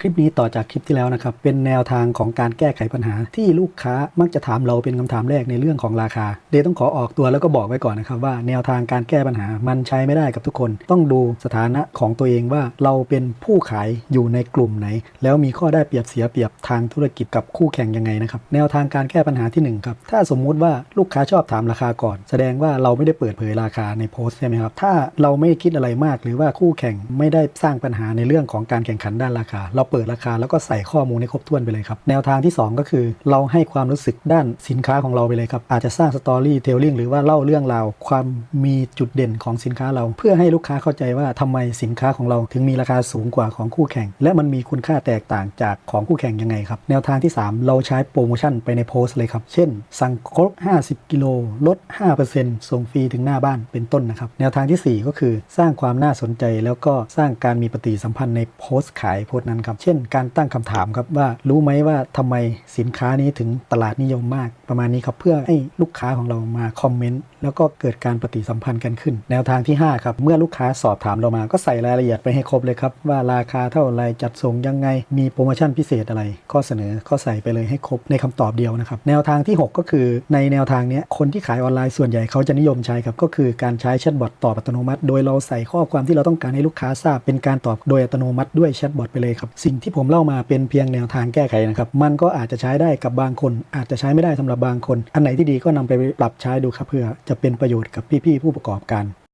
คลิปนี้ต่อจากคลิปที่แล้วนะครับ เป็นแนวทางของการแก้ไขปัญหาที่ลูกค้ามักจะถามเราเป็นคำถามแรกในเรื่องของราคา เดย์ต้องขอออกตัวแล้วก็บอกไว้ก่อนนะครับว่าแนวทางการแก้ปัญหามันใช้ไม่ได้กับทุกคน ต้องดูสถานะของตัวเองว่าเราเป็นผู้ขายอยู่ในกลุ่มไหน แล้วมีข้อได้เปรียบเสียเปรียบทางธุรกิจกับคู่แข่งยังไงนะครับ แนวทางการแก้ปัญหาที่หนึ่งครับ ถ้าสมมุติว่าลูกค้าชอบถามราคาก่อน แสดงว่าเราไม่ได้เปิดเผยราคาในโพสต์ใช่ไหมครับ ถ้าเราไม่คิดอะไรมากหรือว่าคู่แข่งไม่ได้สร้างปัญหาในเรื่องของการแข่งขันด้านราคาเราเปิดราคาแล้วก็ใส่ข้อมูลให้ครบถ้วนไปเลยครับแนวทางที่ 2 ก็คือ เราให้ความรู้สึกด้านสินค้าของเราไปเลยครับอาจจะสร้างสตอรี่เทลลิ่งหรือว่าเล่าเรื่องราวความมีจุดเด่นของสินค้าเรา เพื่อให้ลูกค้าเข้าใจว่าทำไมสินค้าของเราถึงมีราคาสูงกว่าของคู่แข่ง และมันมีคุณค่าแตกต่างจากของคู่แข่งยังไงครับแนวทางที่ 3 เราใช้โปรโมชั่นไปในโพสต์เลยครับเช่น สั่งครบ 50 กิโลลด 5%ส่งฟรีถึงหน้าบ้านเป็นต้นนะครับแนวทางทีสี่4 ก็คือสร้างความน่าสนใจแล้วก็สร้างการมีปฏิสัมพันธ์ในโพสต์ขายโพสต์นั้นครับเช่น การตั้งคำถามครับว่ารู้ไหมว่าทำไมสินค้านี้ถึงตลาดนิยมมาก ประมาณนี้ครับเพื่อให้ลูกค้าของเรามาคอมเมนต์แล้วก็เกิดการปฏิสัมพันธ์กันขึ้น แนวทางที่ 5 ครับ เมื่อลูกค้าสอบถามเรามา ก็ใส่รายละเอียดไปให้ครบเลยครับ ว่าราคาเท่าไรจัดส่งยังไง มีโปรโมชั่นพิเศษอะไร ข้อเสนอก็ใส่ไปเลยให้ครบในคำตอบเดียวนะครับแนวทางที่ 6 ก็คือในแนวทางนี้คนที่ขายออนไลน์ส่วนใหญ่เขาจะนิยมใช้ครับก็คือการใช้แชทบอทตอบอัตโนมัติ โดยเราใส่ข้อความที่เราต้องการให้ลูกค้าทราบเป็นการตอบโดยอัตโนมัติด้วยแชทบอทไปเลยครับสิ่งที่ผมเล่ามาเป็นเพียงแนวทางแก้ไขนะครับมันก็อาจจะใช้ได้กับบางคน อาจจะใช้ไม่ได้สำหรับบางคน อันไหนที่ดีก็นำไปปรับใช้ดูครับเพื่อจะเป็นประโยชน์กับพี่ๆผู้ประกอบการ